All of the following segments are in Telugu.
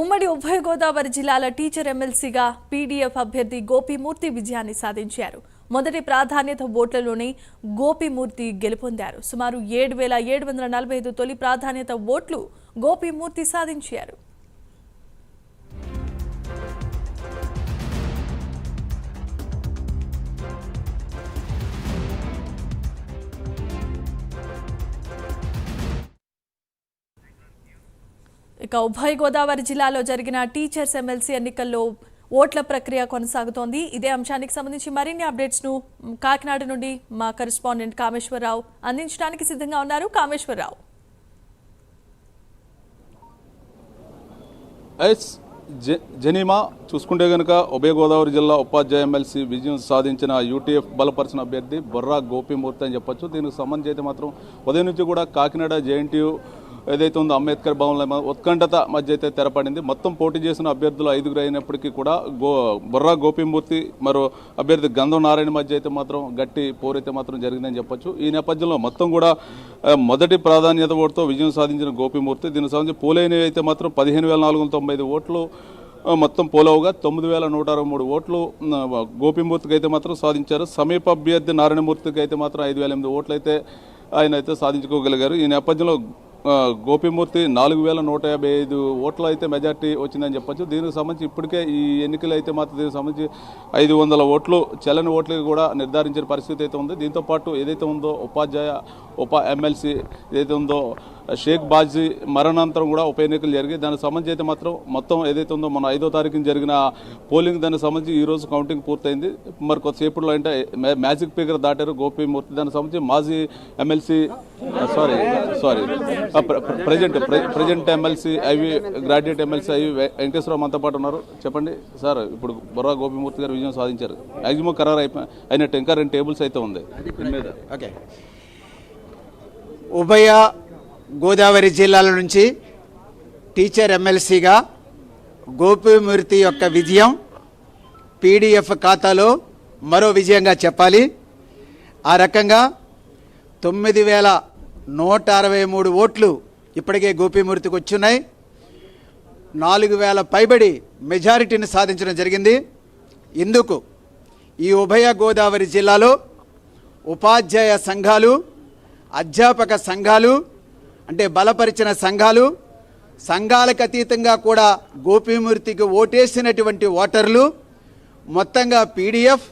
ఉమ్మడి ఉభయ గోదావరి జిల్లాల టీచర్ ఎమ్మెల్సీగా పీడీఎఫ్ అభ్యర్థి గోపిమూర్తి విజయాన్ని సాధించారు. మొదటి ప్రాధాన్యత ఓట్లలోనే గోపిమూర్తి గెలుపొందారు. సుమారు ఏడు వేల ఏడు వందల నలభై ఐదు తొలి ప్రాధాన్యత ఓట్లు గోపిమూర్తి సాధించారు. ఇక ఉభయ గోదావరి జిల్లాలో జరిగిన టీచర్స్ ఎమ్మెల్సీ ఎన్నికల్లో ఓట్ల ప్రక్రియ కొనసాగుతోంది. ఇదే అంశానికి సంబంధించి మరిన్ని అప్డేట్స్ను కాకినాడ నుండి మా కరెస్పాండెంట్ కామేశ్వరరావు అందించడానికి సిద్ధంగా ఉన్నారు. కామేశ్వరరావు. జనీమా చూసుకుంటే కనుక ఉభయ గోదావరి జిల్లా ఉపాధ్యాయ ఎమ్మెల్సీ విజయం సాధించిన యూటీఎఫ్ బలపరిచిన అభ్యర్థి బొర్రా గోపిమూర్తి అని చెప్పొచ్చు. దీనికి సంబంధించి అయితే మాత్రం ఉదయం నుంచి కూడా కాకినాడ జేఎన్టీయూ ఏదైతే ఉందో అంబేద్కర్ భవన్లో ఉత్కంఠత మధ్య అయితే తెరపడింది. మొత్తం పోటీ చేసిన అభ్యర్థులు ఐదుగురు అయినప్పటికీ కూడా గో బొర్రా గోపిమూర్తి మరో అభ్యర్థి గంధం నారాయణ మధ్య అయితే మాత్రం గట్టి పోరైతే మాత్రం జరిగిందని చెప్పొచ్చు. ఈ నేపథ్యంలో మొత్తం కూడా మొదటి ప్రాధాన్యత ఓటుతో విజయం సాధించిన గోపిమూర్తి దీనికి సంబంధించి పోలైనవి అయితే మాత్రం పదిహేను వేల నాలుగు వందల తొంభై ఐదు ఓట్లు మొత్తం పోలవుగా తొమ్మిది వేల నూట అరవై మూడు ఓట్లు గోపిమూర్తికి అయితే మాత్రం సాధించారు. సమీప అభ్యర్థి నారాయణమూర్తికి అయితే మాత్రం ఐదు వేల ఎనిమిది ఓట్లు అయితే ఆయన అయితే సాధించుకోగలిగారు. ఈ నేపథ్యంలో గోపిమూర్తి నాలుగు వేల నూట యాభై ఐదు ఓట్లు అయితే మెజార్టీ వచ్చిందని చెప్పొచ్చు. దీనికి సంబంధించి ఇప్పటికే ఈ ఎన్నికలు అయితే మాత్రం దీనికి సంబంధించి ఐదు వందల ఓట్లు చెల్లని ఓట్లకి కూడా నిర్ధారించిన పరిస్థితి అయితే ఉంది. దీంతో పాటు ఏదైతే ఉందో ఉపాధ్యాయ ఉప ఎమ్మెల్సీ ఏదైతే ఉందో షేక్ బాజీ మరణాంతరం కూడా ఉప ఎన్నికలు జరిగాయి దానికి సంబంధించి అయితే మాత్రం మొత్తం ఏదైతే ఉందో మన ఐదో తారీఖున జరిగిన పోలింగ్ దానికి సంబంధించి ఈ రోజు కౌంటింగ్ పూర్తయింది. మరి కొద్దిసేపట్లో అంటే మ్యా- మ్యాజిక్ ఫిగర్ దాటారు గోపిమూర్తి దానికి సంబంధించి మాజీ MLC sorry sorry present present MLC I V graduate MLC I V వె- వెంకటేశ్వరరావు మనతో పాటు ఉన్నారు. చెప్పండి సార్ ఇప్పుడు బొర్రా గోపిమూర్తి గారు విజయం సాధించారు. మ్యాక్సిమం ఖరారు అయిపోయి అయినట్టు ఇంకా రెండు టేబుల్స్ అయితే ఉంది. ఓకే. ఉభయ గోదావరి జిల్లాల నుంచి టీచర్ ఎమ్మెల్సీగా గోపిమూర్తి యొక్క విజయం పీడిఎఫ్ ఖాతాలో మరో విజయంగా చెప్పాలి. ఆ రకంగా తొమ్మిది వేల నూట అరవై మూడు ఓట్లు ఇప్పటికే గోపిమూర్తికి వచ్చున్నాయి. నాలుగు వేల పైబడి మెజారిటీని సాధించడం జరిగింది. ఇందుకు ఈ ఉభయ గోదావరి జిల్లాలో ఉపాధ్యాయ సంఘాలు అధ్యాపక సంఘాలు అంటే బలపరిచిన సంఘాలు సంఘాలకు అతీతంగా కూడా గోపీమూర్తికి ఓటేసినటువంటి ఓటర్లు మొత్తంగా పీడిఎఫ్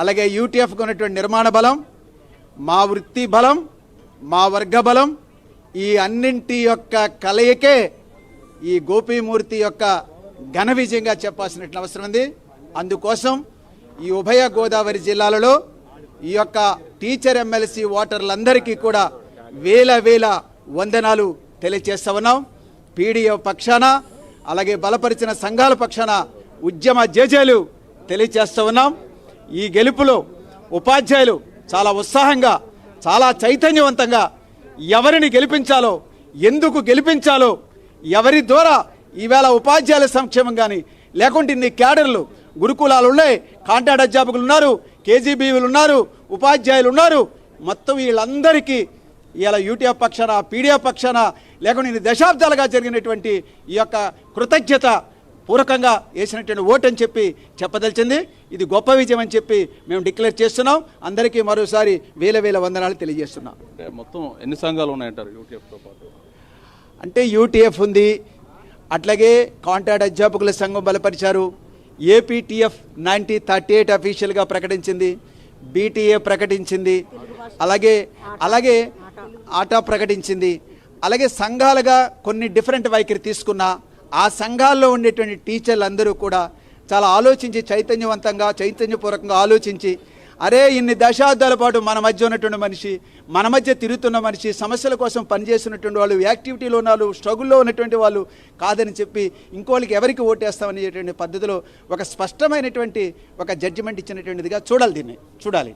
అలాగే యూటీఎఫ్కు ఉన్నటువంటి నిర్మాణ బలం మా వృత్తి బలం మా వర్గ బలం ఈ అన్నింటి యొక్క కలయికే ఈ గోపీమూర్తి యొక్క ఘన విజయంగా చెప్పాల్సినట్లు అవసరం ఉంది. అందుకోసం ఈ ఉభయ గోదావరి జిల్లాలలో ఈ యొక్క టీచర్ ఎమ్మెల్సీ ఓటర్లందరికీ కూడా వేల వేల వందనాలు తెలియజేస్తా ఉన్నాం. పీడిఎఫ్ పక్షాన అలాగే బలపరిచిన సంఘాల పక్షాన ఉద్యమ జేజేలు తెలియజేస్తూ ఉన్నాం. ఈ గెలుపులో ఉపాధ్యాయులు చాలా ఉత్సాహంగా చాలా చైతన్యవంతంగా ఎవరిని గెలిపించాలో ఎందుకు గెలిపించాలో ఎవరి ద్వారా ఈవేళ ఉపాధ్యాయుల సంక్షేమం కానీ లేకుంటే ఇన్ని క్యాడర్లు గురుకులాలు ఉన్నాయి కాంట్రాక్ట్ అధ్యాపకులు ఉన్నారు కేజీబీవీలు ఉన్నారు ఉపాధ్యాయులు ఉన్నారు మొత్తం వీళ్ళందరికీ ఇలా యూటీఎఫ్ పక్షాన పీడిఎఫ్ పక్షాన లేకుంటే ఇన్ని దశాబ్దాలుగా జరిగినటువంటి ఈ యొక్క కృతజ్ఞత పూర్వకంగా వేసినటువంటి ఓటు అని చెప్పి చెప్పదలిచింది. ఇది గొప్ప విజయం అని చెప్పి మేము డిక్లేర్ చేస్తున్నాం. అందరికీ మరోసారి వేల వేల వందనాలు తెలియజేస్తున్నాం. మొత్తం ఎన్ని సంఘాలు ఉన్నాయంటారు యూటీఎఫ్తో పాటు? అంటే యూటీఎఫ్ ఉంది. అట్లాగే కాంట్రాక్ట్ అధ్యాపకుల సంఘం బలపరిచారు. ఏపీటీఎఫ్ నైన్టీ థర్టీ ఎయిట్ అఫీషియల్గా ప్రకటించింది. బీటీఏ ప్రకటించింది. అలాగే అలాగే ఆటా ప్రకటించింది. అలాగే సంఘాలుగా కొన్ని డిఫరెంట్ వైఖరి తీసుకున్న ఆ సంఘాల్లో ఉండేటువంటి టీచర్లు అందరూ కూడా చాలా ఆలోచించి చైతన్యవంతంగా చైతన్యపూర్వకంగా ఆలోచించి అరే ఇన్ని దశాబ్దాల పాటు మన మధ్య ఉన్నటువంటి మనిషి మన మధ్య తిరుగుతున్న మనిషి సమస్యల కోసం పనిచేస్తున్నటువంటి వాళ్ళు యాక్టివిటీలో ఉన్న వాళ్ళు స్ట్రగుల్లో ఉన్నటువంటి వాళ్ళు కాదని చెప్పి ఇంకోళ్ళకి ఎవరికి ఓటేస్తామనేటువంటి పద్ధతిలో ఒక స్పష్టమైనటువంటి ఒక జడ్జిమెంట్ ఇచ్చినటువంటిదిగా చూడాలి దీన్ని చూడాలి.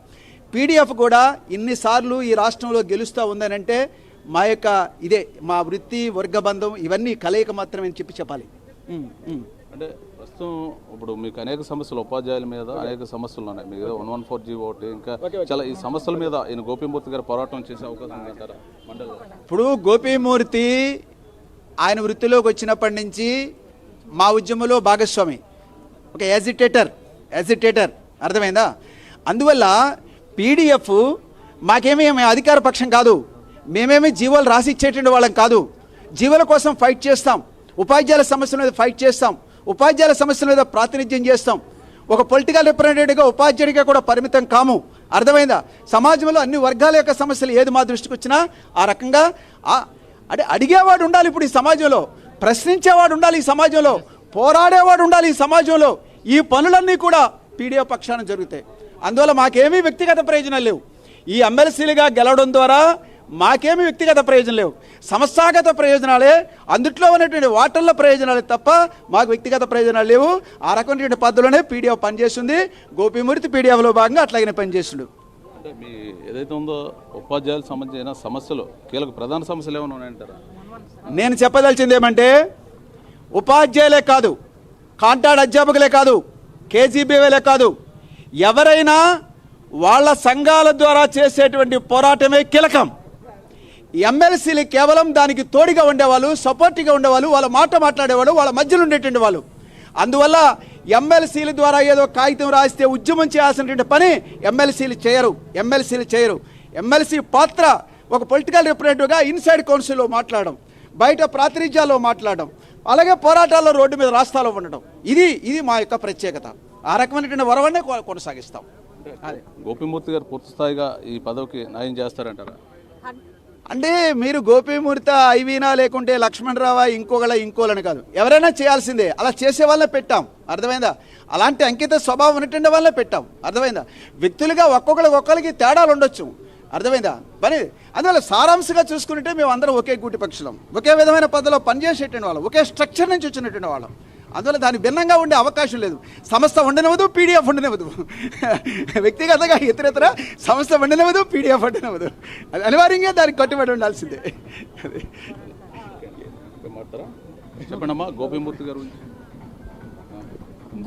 పీడిఎఫ్ కూడా ఇన్నిసార్లు ఈ రాష్ట్రంలో గెలుస్తూ ఉందనంటే మా యొక్క ఇదే మా వృత్తి వర్గబంధం ఇవన్నీ కలయిక మాత్రమే అని చెప్పి చెప్పాలి. అంటే ప్రస్తుతం ఇప్పుడు మీకు అనేక సమస్యలు ఉపాధ్యాయుల మీద అనేక సమస్యలు ఉన్నాయి. మీకు వన్ వన్ ఫోర్ జీ ఒకటి ఇంకా చాలా ఈ సమస్యల మీద ఈయన గోపిమూర్తి గారు పోరాటం చేసే అవకాశం మండలిలో. ఇప్పుడు గోపీమూర్తి ఆయన వృత్తిలోకి వచ్చినప్పటి నుంచి మా ఉద్యమంలో భాగస్వామి. ఒక ఎజిటేటర్ ఎజిటేటర్ అర్థమైందా? అందువల్ల పీడిఎఫ్ మాకేమీ మేము అధికార పక్షం కాదు. మేమేమి జీవోలు రాసి ఇచ్చేటువంటి వాళ్ళం కాదు. జీవుల కోసం ఫైట్ చేస్తాం. ఉపాధ్యాయుల సమస్యల మీద ఫైట్ చేస్తాం. ఉపాధ్యాయుల సమస్యల మీద ప్రాతినిధ్యం చేస్తాం. ఒక పొలిటికల్ రిప్రజెంటేటివ్గా ఉపాధ్యాయుడిగా కూడా పరిమితం కాము. అర్థమైందా? సమాజంలో అన్ని వర్గాల యొక్క సమస్యలు ఏది మా దృష్టికి వచ్చినా ఆ రకంగా అంటే అడిగేవాడు ఉండాలి ఇప్పుడు ఈ సమాజంలో. ప్రశ్నించేవాడు ఉండాలి ఈ సమాజంలో. పోరాడేవాడు ఉండాలి ఈ సమాజంలో. ఈ పనులన్నీ కూడా పీడిఎఫ్ పక్షాన జరుగుతాయి. అందువల్ల మాకేమీ వ్యక్తిగత ప్రయోజనాలు లేవు. ఈ ఎమ్మెల్సీలుగా గెలవడం ద్వారా మాకేమీ వ్యక్తిగత ప్రయోజనం లేవు. సంస్థాగత ప్రయోజనాలే అందుట్లో ఉన్నటువంటి వాటర్ల ప్రయోజనాలే తప్ప మాకు వ్యక్తిగత ప్రయోజనాలు లేవు. ఆ రకమైనటువంటి పద్ధతిలోనే పీడిఎఫ్ పనిచేస్తుంది. గోపిమూర్తి పీడిఎఫ్లో భాగంగా అట్లాగనే పనిచేస్తుండు అంటే మీ ఏదైతే ఉందో ఉపాధ్యాయులకు సంబంధించిన సమస్యలు కీలక ప్రధాన సమస్యలు ఏమైనా ఉన్నాయంటారా? నేను చెప్పదలిచింది ఏమంటే ఉపాధ్యాయులే కాదు కాంటాక్ట్ అధ్యాపకులే కాదు కేజీబీవీలే కాదు ఎవరైనా వాళ్ళ సంఘాల ద్వారా చేసేటువంటి పోరాటమే కీలకం. ఎమ్మెల్సీలు కేవలం దానికి తోడుగా ఉండేవాళ్ళు సపోర్టివ్గా ఉండేవాళ్ళు వాళ్ళ మాట మాట్లాడేవాళ్ళు వాళ్ళ మధ్యలో ఉండేటువంటి వాళ్ళు. అందువల్ల ఎమ్మెల్సీల ద్వారా ఏదో కాగితం రాస్తే ఉద్యమం చేయాల్సినటువంటి పని ఎమ్మెల్సీలు చేయరు ఎమ్మెల్సీలు చేయరు. ఎమ్మెల్సీ పాత్ర ఒక పొలిటికల్ రిప్రజెంటేటివ్గా ఇన్సైడ్ కౌన్సిల్లో మాట్లాడడం బయట ప్రాతినిధ్యాల్లో మాట్లాడడం అలాగే పోరాటాల్లో రోడ్డు మీద రాస్తాలో ఉండడం. ఇది ఇది మా యొక్క ప్రత్యేకత. ఆ రకమైనటువంటి వరవన్నే కొ- కొనసాగిస్తాం. అదే. గోపిమూర్తి గారు పూర్తి స్థాయిగా ఈ పదవికి న్యాయం చేస్తారంటారా? అంటే మీరు గోపీమూర్త ఐవీనా లేకుంటే లక్ష్మణరావా ఇంకోగల ఇంకోలని కాదు. ఎవరైనా చేయాల్సిందే. అలా చేసే వాళ్ళనే పెట్టాం. అర్థమైందా? అలాంటి అంకిత స్వభావం ఉన్నటువంటి వాళ్ళనే పెట్టాం. అర్థమైందా? వ్యక్తులుగా ఒక్కొక్కరికి ఒక్కరికి తేడాలు ఉండొచ్చు. అర్థమైందా? పని అందువల్ల సారాంశంగా చూసుకుంటే మేము అందరం ఒకే గూటి పక్షులం. ఒకే విధమైన పద్ధతిలో పనిచేసేటువంటి వాళ్ళం. ఒకే స్ట్రక్చర్ నుంచి వచ్చినటువంటి వాళ్ళం. అందువల్ల దాని భిన్నంగా ఉండే అవకాశం లేదు. సంస్థ ఉండనివ్వదు పీడిఎఫ్ ఉండనివ్వదు వ్యక్తిగతంగా ఇతరితర సంస్థ ఉండనివ్వదు పీడిఎఫ్ ఉండనివ్వదు అది అనివార్యంగా దానికి కట్టుబడి ఉండాల్సిందే. గారు.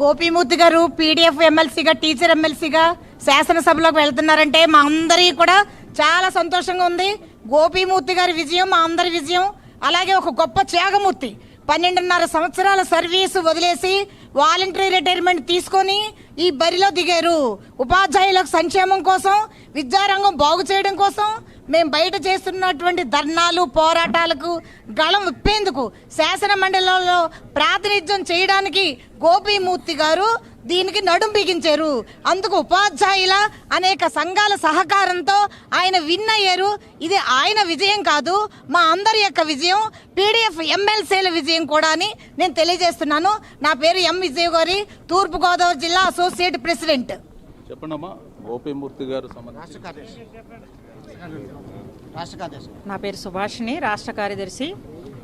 గోపీమూర్తి గారు పీడిఎఫ్ ఎమ్మెల్సీగా టీచర్ ఎమ్మెల్సీగా శాసనసభలోకి వెళ్తున్నారంటే మా అందరికీ కూడా చాలా సంతోషంగా ఉంది. గోపీమూర్తి గారి విజయం మా అందరి విజయం అలాగే ఒక గొప్ప త్యాగమూర్తి. పన్నెండున్నర సంవత్సరాల సర్వీసు వదిలేసి వాలంటరీ రిటైర్మెంట్ తీసుకొని ఈ బరిలో దిగారు. ఉపాధ్యాయులకు సంక్షేమం కోసం విద్యారంగం బాగు చేయడం కోసం మేము బయట చేస్తున్నటువంటి ధర్నాలు పోరాటాలకు గళం విప్పేందుకు శాసన మండలిలో ప్రాతినిధ్యం చేయడానికి గోపీమూర్తి గారు దీనికి నడుం బిగించారు. అందుకు ఉపాధ్యాయుల అనేక సంఘాల సహకారంతో ఆయన విన్ అయ్యారు ఇది ఆయన విజయం కాదు మా అందరి యొక్క విజయం. పీడిఎఫ్ ఎమ్మెల్సీల విజయం కూడా అని నేను తెలియజేస్తున్నాను. నా పేరు ఎం. విజయ్ గారి తూర్పుగోదావరి జిల్లా అసోసియేట్ ప్రెసిడెంట్. గోపిమూర్తి గారు నా పేరు సుభాషిణి రాష్ట్ర కార్యదర్శి.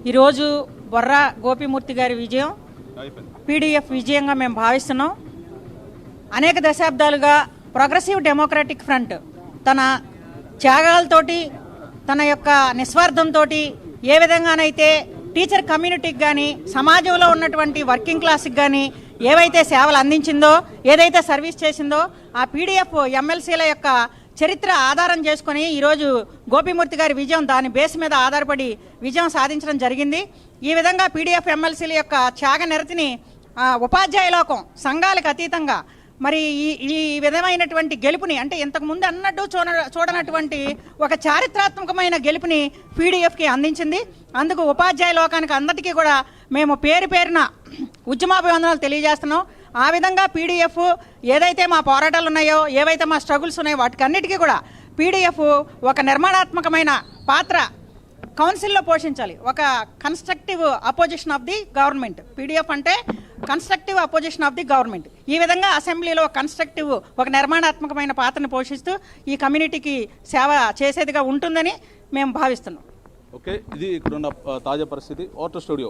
ఈరోజు బొర్రా గోపిమూర్తి గారి విజయం. పీడిఎఫ్ విజయంగా మేము భావిస్తున్నాం. అనేక దశాబ్దాలుగా ప్రోగ్రెసివ్ డెమోక్రటిక్ ఫ్రంట్ తన త్యాగాలతోటి తన యొక్క నిస్వార్థంతో ఏ విధంగానైతే టీచర్ కమ్యూనిటీకి కానీ సమాజంలో ఉన్నటువంటి వర్కింగ్ క్లాస్కి కానీ ఏవైతే సేవలు అందించిందో ఏదైతే సర్వీస్ చేసిందో ఆ పీడిఎఫ్ ఎమ్మెల్సీల యొక్క చరిత్ర ఆధారం చేసుకొని ఈరోజు గోపిమూర్తి గారి విజయం దాని బేస్ మీద ఆధారపడి విజయం సాధించడం జరిగింది. ఈ విధంగా పీడిఎఫ్ ఎమ్మెల్సీల యొక్క త్యాగ నిరతిని ఉపాధ్యాయ లోకం సంఘాలకు అతీతంగా మరి ఈ ఈ విధమైనటువంటి గెలుపుని అంటే ఇంతకు ముందు అన్నట్టు చూడ చూడనటువంటి ఒక చారిత్రాత్మకమైన గెలుపుని పీడిఎఫ్కి అందించింది. అందుకు ఉపాధ్యాయ లోకానికి అందరికీ కూడా మేము పేరు పేరున ఉద్యమాభివందనాలు తెలియజేస్తున్నాం. ఆ విధంగా పీడిఎఫ్ ఏదైతే మా పోరాటాలు ఉన్నాయో ఏవైతే మా స్ట్రగుల్స్ ఉన్నాయో వాటికన్నిటికీ కూడా పీడిఎఫ్ ఒక నిర్మాణాత్మకమైన పాత్ర కౌన్సిల్లో పోషించాలి. ఒక constructive opposition of the government PDF అంటే constructive opposition of the government ఈ విధంగా అసెంబ్లీలో కన్స్ట్రక్టివ్ ఒక నిర్మాణాత్మకమైన పాత్రను పోషిస్తూ ఈ కమ్యూనిటీకి సేవ చేసేదిగా ఉంటుందని మేము భావిస్తున్నాం. ఓకే ఇది ఇక్కడున్న తాజా పరిస్థితి. Auto studio